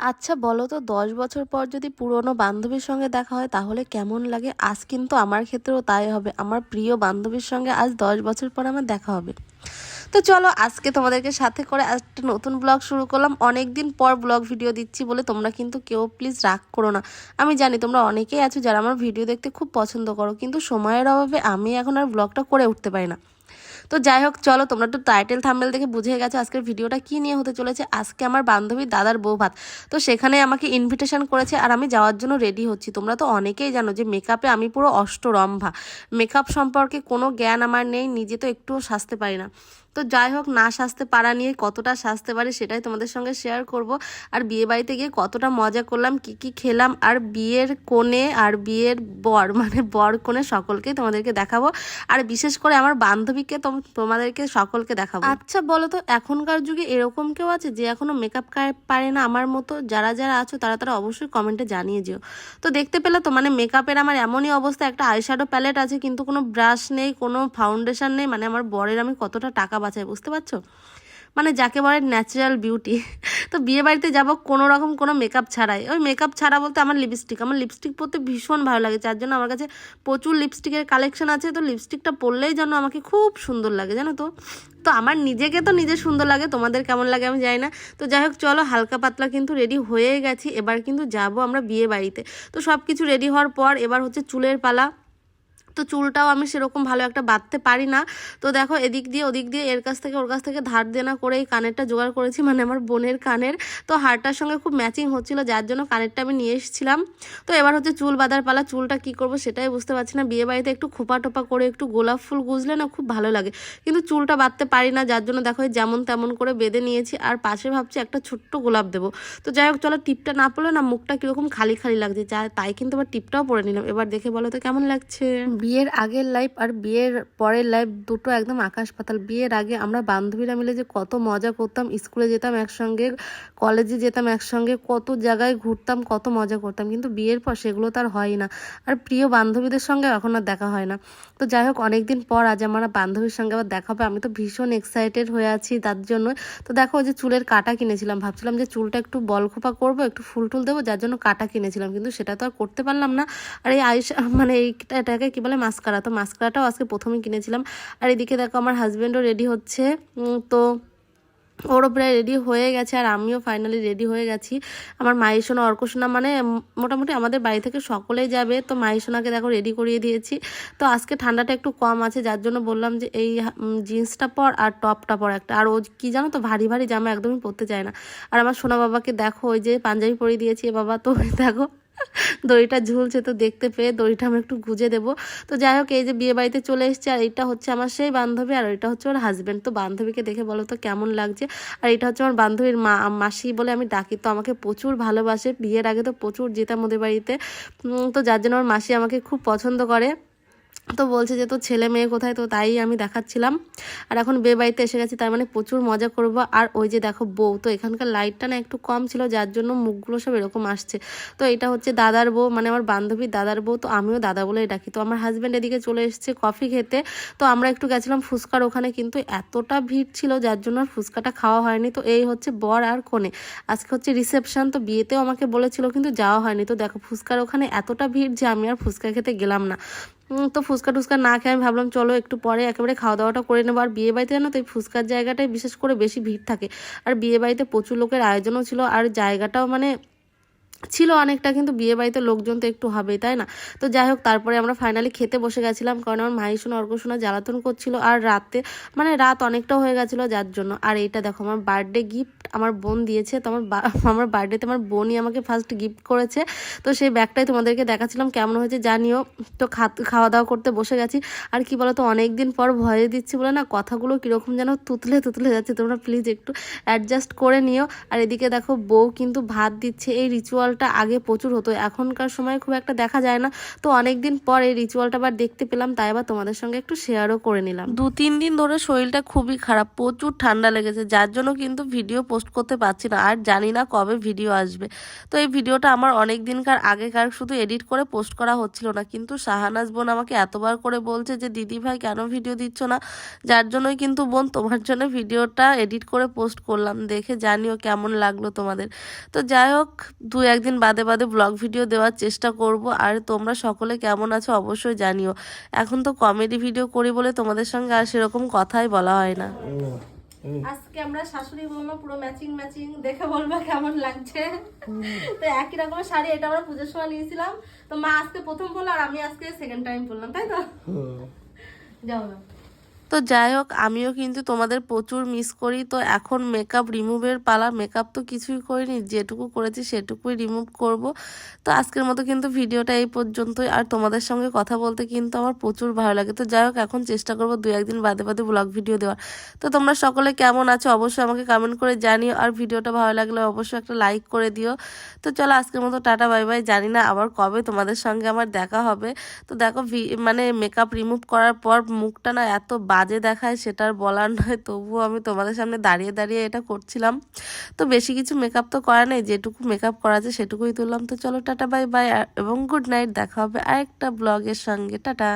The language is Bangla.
আচ্ছা বলো তো, দশ বছর পর যদি পুরনো বান্ধবীর সঙ্গে দেখা হয়, তাহলে কেমন লাগে? আজ কিন্তু আমার ক্ষেত্রেও তাই হবে। আমার প্রিয় বান্ধবীর সঙ্গে আজ দশ বছর পর আমার দেখা হবে। তো চলো, আজকে তোমাদেরকে সাথে করে একটা নতুন ব্লগ শুরু করলাম। অনেক দিন পর ব্লগ ভিডিও দিচ্ছি বলে তোমরা কিন্তু কেউ প্লিজ রাগ করো না। আমি জানি তোমরা অনেকেই আছো যারা আমার ভিডিও দেখতে খুব পছন্দ করো, কিন্তু সময়ের অভাবে আমি এখন আর ব্লগটা করে উঠতে পারি না। তো যাই হোক, চলো তোমরা একটু টাইটেল থাম্বেল দেখে বুঝে গেছো আজকের ভিডিওটা কি নিয়ে হতে চলেছে। আজকে আমার বান্ধবী দাদার বউ ভাত। তো সেখানে আমাকে ইনভিটেশন করেছে আর আমি যাওয়ার জন্য রেডি হচ্ছি। তোমরা তো অনেকেই জানো যে মেকআপে আমি পুরো অষ্টরম্ভা। মেকআপ সম্পর্কে কোনো জ্ঞান আমার নেই, নিজে তো একটুও সাজতে পারি না। তো যাই হোক, না সাজতে পারা নিয়ে কতটা সাজতে পারি সেটাই তোমাদের সঙ্গে শেয়ার করব। আর বিয়ে বাড়িতে গিয়ে কতটা মজা করলাম, কি কি খেলাম, আর বিয়ের কোণে, আর বিয়ের বর মানে বর কোণে সকলকেই তোমাদেরকে দেখাবো। আর বিশেষ করে আমার বান্ধবীকে তোমাদেরকে সকলকে দেখাবো। আচ্ছা বলো তো এখনকার যুগে এরকম কেউ আছে যে এখনও মেকআপ পারে না আমার মতো? যারা যারা আছো তারা তারা অবশ্যই কমেন্টে জানিয়ে যেও। তো দেখতে পেলে তো মানে মেকআপের আমার এমনই অবস্থা, একটা আইশ্যাডো প্যালেট আছে, কিন্তু কোনো ব্রাশ নেই, কোনো ফাউন্ডেশন নেই মানে আমার বরের আমি কতটা টাকা বাঁচাই, বুঝতে পারছ? মানে যাকে বলে ন্যাচারাল বিউটি তো বিয়ে বাড়িতে যাব কোনো রকম কোনো মেকআপ ছাড়াই। ওই মেকআপ ছাড়া বলতে আমার লিপস্টিক আমার লিপস্টিক পরতে ভীষণ ভালো লাগে। যার জন্য আমার কাছে প্রচুর লিপস্টিকের কালেকশন আছে। তো লিপস্টিকটা পরলেই যেন আমাকে খুব সুন্দর লাগে, জানো তো? তো আমার নিজেকে তো নিজে সুন্দর লাগে। তোমাদের কেমন লাগে আমি জানি না। তো যাই হোক, চলো হালকা পাতলা কিন্তু রেডি হয়ে গেছি। এবার কিন্তু যাব আমরা বিয়ে বাড়িতে। তো সব কিছু রেডি হওয়ার পর এবার হচ্ছে চুলের পালা। তো চুলটাও আমি সেরকম ভালো একটা বাঁধতে পারি না। তো দেখো এদিক দিয়ে ওদিক দিয়ে এর কাছ থেকে ওর কাছ থেকে ধার দেনা করে এই কানেরটা জোগাড় করেছি মানে আমার বোনের কানের। তো হারটার সঙ্গে খুব ম্যাচিং হচ্ছিল, যার জন্য কানেরটা আমি নিয়ে এসেছিলাম। তো এবার হচ্ছে চুল বাঁধার পালা, চুলটা কি করব সেটাই বুঝতে পারছি না। বিয়ে বাড়িতে একটু খোপা টোপা করে একটু গোলাপ ফুল গুজলে না খুব ভালো লাগে। কিন্তু চুলটা বাঁধতে পারি না, যার জন্য দেখো যেমন তেমন করে বেঁধে নিয়েছি। আর পাশে ভাবছি একটা ছোট্ট গোলাপ দেবো। তো যাই হোক, চলো টিপটা না পড়লে না মুখটা কীরকম খালি খালি লাগছে। যা তাই কিন্তু আবার টিপটাও পরে নিলাম। এবার দেখে বলো তো কেমন লাগছে? বিয়ের আগের লাইফ আর বিয়ের পরের লাইফ দুটো একদম আকাশ পাতাল। বিয়ের আগে আমরা বান্ধবীরা মিলে যে কত মজা করতাম স্কুলে যেতাম একসঙ্গে কলেজে যেতাম একসঙ্গে, কত জায়গায় ঘুরতাম, কত মজা করতাম। কিন্তু বিয়ের পর সেগুলো তার হয় না। আর প্রিয় বান্ধবীদের সঙ্গে এখন আর দেখা হয় না। তো যাই হোক, অনেকদিন পর আজ আমার বান্ধবীর সঙ্গে আবার দেখা হবে। আমি তো ভীষণ এক্সাইটেড হয়ে আছি তার জন্য। তো দেখো যে চুলের কাটা কিনেছিলাম। ভাবছিলাম যে চুলটা একটু বল খোপা করব, একটু ফুল টুল দেবো, যার জন্য কাটা কিনেছিলাম। কিন্তু সেটা তো আর করতে পারলাম না। আর এই আইস মানে এইটা এটাকে কী মাস্কারা। তো মাস্কারাটাও আজকে প্রথমেই কিনেছিলাম। আর এদিকে দেখো আমার হাজব্যান্ডও রেডি হচ্ছে। তো ওরও প্রায় রেডি হয়ে গেছে আর আমিও ফাইনালি রেডি হয়ে গেছি। আমার মাইসোনা অর্কসোনা মানে মোটামুটি আমাদের বাড়ি থেকে সকলেই যাবে। তো মাইসোনাকে দেখো রেডি করিয়ে দিয়েছি। তো আজকে ঠান্ডাটা একটু কম আছে, যার জন্য বললাম যে এই জিন্সটা পর আর টপটা পর একটা। আর ও কি জানো তো, ভারী ভারী জামা একদমই পরতে চায় না। আর আমার সোনা বাবাকে দেখো ওই যে পাঞ্জাবি পরিয়ে দিয়েছি বাবা। তো দেখো দড়িটা ঝুলছে তো দেখতে পেয়ে দড়িটা আমি একটু গুজে দেব। তো যাই হোক, এই যে বিয়ে বাড়িতে চলে এসছে, আর এটা হচ্ছে আমার সেই বান্ধবী, আর এটা হচ্ছে ওর হাজব্যান্ড তো বান্ধবীকে দেখে বলো তো কেমন লাগছে? আর এটা হচ্ছে আমার বান্ধবীর মা, মাসি বলে আমি ডাকি। তো আমাকে প্রচুর ভালোবাসে, বিয়ের আগে তো প্রচুর যেতাম ওদের বাড়িতে। তো যার জন্য আমার মাসি আমাকে খুব পছন্দ করে। তো বলছে যে তো ছেলে মেয়ে কোথায়? তো তাই আমি দেখাচ্ছিলাম। আর এখন বে বাড়িতে এসে গেছি, তার মানে প্রচুর মজা করব। আর ওই যে দেখো বউ, তো এখানকার লাইটটা না একটু কম ছিল, যার জন্য মুখগুলো সব এরকম আসছে। তো এটা হচ্ছে দাদার বউ মানে আমার বান্ধবীর দাদার বউ, তো আমিও দাদা বলেই ডাকি। তো আমার হাজব্যান্ড এদিকে চলে এসেছে কফি খেতে। তো আমরা একটু গেছিলাম ফুচকার ওখানে, কিন্তু এতটা ভিড় ছিল, যার জন্য আর ফুচকাটা খাওয়া হয়নি। তো এই হচ্ছে বর আর কোণে আজকে হচ্ছে রিসেপশন তো বিয়েতেও আমাকে বলেছিল, কিন্তু যাওয়া হয়নি। তো দেখো ফুচকার ওখানে এতটা ভিড় যে আমি আর ফুচকা খেতে গেলাম না। তো ফুচকা টুচকা না খেয়ে আমি ভাবলাম, চলো একটু পরে একেবারে খাওয়া দাওয়াটা করে নেব। আর বিয়ে বাড়িতে জানো তো, এই ফুচকার জায়গাটায় বিশেষ করে বেশি ভিড় থাকে। আর বিয়ে বাড়িতে প্রচুর লোকের আয়োজনও ছিল, আর জায়গাটাও মানে ছিল অনেকটা, কিন্তু বিয়ে বাড়িতে লোকজন তো একটু হবেই, তাই না? তো যাই হোক, তারপরে আমরা ফাইনালি খেতে বসে গেছিলাম, কারণ আমার মাইশোনা অর্কশোনা জ্বালাতন করছিল, আর রাতে মানে রাত অনেকটা হয়ে গেছিল যার জন্য। আর এইটা দেখো, আমার বার্থডে গিফট আমার বোন দিয়েছে, তো আমার আমার বার্থডেতে আমার বোনই আমাকে ফার্স্ট গিফট করেছে। তো সেই ব্যাগটাই তোমাদেরকে দেখাচ্ছিলাম, কেমন হয়েছে জানিও। তো খাওয়া দাওয়া করতে বসে গেছি। আর কি বলো তো অনেক দিন পর ভয়ে দিচ্ছি বলে না, কথাগুলো কীরকম যেন তুতলে তুতলে যাচ্ছে। তোমরা প্লিজ একটু অ্যাডজাস্ট করে নিও। আর এদিকে দেখো, বউ কিন্তু ভাত দিচ্ছে, এই রিচুয়াল রিচুয়ালটা আগে প্রচুর হতো। এখনকার সময় খুব একটা দেখা যায় না। তো অনেক দিন পরে রিচুয়ালটা আবার দেখতে পেলাম, তাই আবার তোমাদের সঙ্গে একটু শেয়ারও করে নিলাম। দু, তিন দিন ধরে শরীরটা খুবই খারাপ, প্রচুর ঠান্ডা লেগেছে, যার জন্য কিন্তু ভিডিও পোস্ট করতে পারছি না। আর জানি না কবে ভিডিও আসবে। তো এই ভিডিওটা আমার অনেক দিনকার আগেকার শুধু এডিট করে পোস্ট করা হচ্ছিল না। কিন্তু শাহানাজ বোন আমাকে এতবার করে বলছে যে, দিদি ভাই, কেন ভিডিও দিচ্ছ না? যার জন্যই কিন্তু বোন তোমার জন্য ভিডিওটা এডিট করে পোস্ট করলাম। দেখে জানিও কেমন লাগল তোমাদের। তো যাই হোক, দু একদিন বাদে বাদে ব্লগ ভিডিও দেওয়ার চেষ্টা করব। আর তোমরা সকলে কেমন আছো অবশ্যই জানিও। এখন তো কমেডি ভিডিও করি বলে তোমাদের সঙ্গে আর সেরকম কথাই বলা হয় না। আজকে আমরা শাশুড়ি বৌমা পুরো ম্যাচিং ম্যাচিং দেখে বলব কেমন লাগছে। তো একই রকমের শাড়ি এটা আমরা পুজোর সময় নিয়েছিলাম। তো মা আজকে প্রথম পরলো আর আমি আজকে সেকেন্ড টাইম পরলাম তাই তো? যাও না তো যাই হোক, আমিও কিন্তু তোমাদের প্রচুর মিস করি। তো এখন মেকআপ রিমুভের পালা। মেকআপ তো কিছুই করিনি, যেটুকু করেছি সেটুকুই রিমুভ করব। তো আজকের মতো কিন্তু ভিডিওটা এই পর্যন্তই। আর তোমাদের সঙ্গে কথা বলতে কিন্তু আমার প্রচুর ভালো লাগে। তো যাই হোক, এখন চেষ্টা করব দু একদিন বাদে বাদে ব্লগ ভিডিও দেওয়ার। তো তোমরা সকলে কেমন আছো অবশ্যই আমাকে কমেন্ট করে জানিও। আর ভিডিওটা ভালো লাগলে অবশ্যই একটা লাইক করে দিও। তো চলো আজকের মতো টাটা বাই বাই জানি না আবার কবে তোমাদের সঙ্গে আমার দেখা হবে। তো দেখো মানে মেকআপ রিমুভ করার পর মুখটা না এত বাজে দেখায় সেটার বলার নয়, তবুও আমি তোমাদের সামনে দাঁড়িয়ে দাঁড়িয়ে এটা করছিলাম। তো বেশি কিছু মেকআপ তো করা নেই, যেটুকু মেকআপ করা আছে সেটুকুই তুললাম। তো চলো টাটা বাই বাই এবং গুড নাইট দেখা হবে আরেকটা ব্লগের সঙ্গে। টাটা।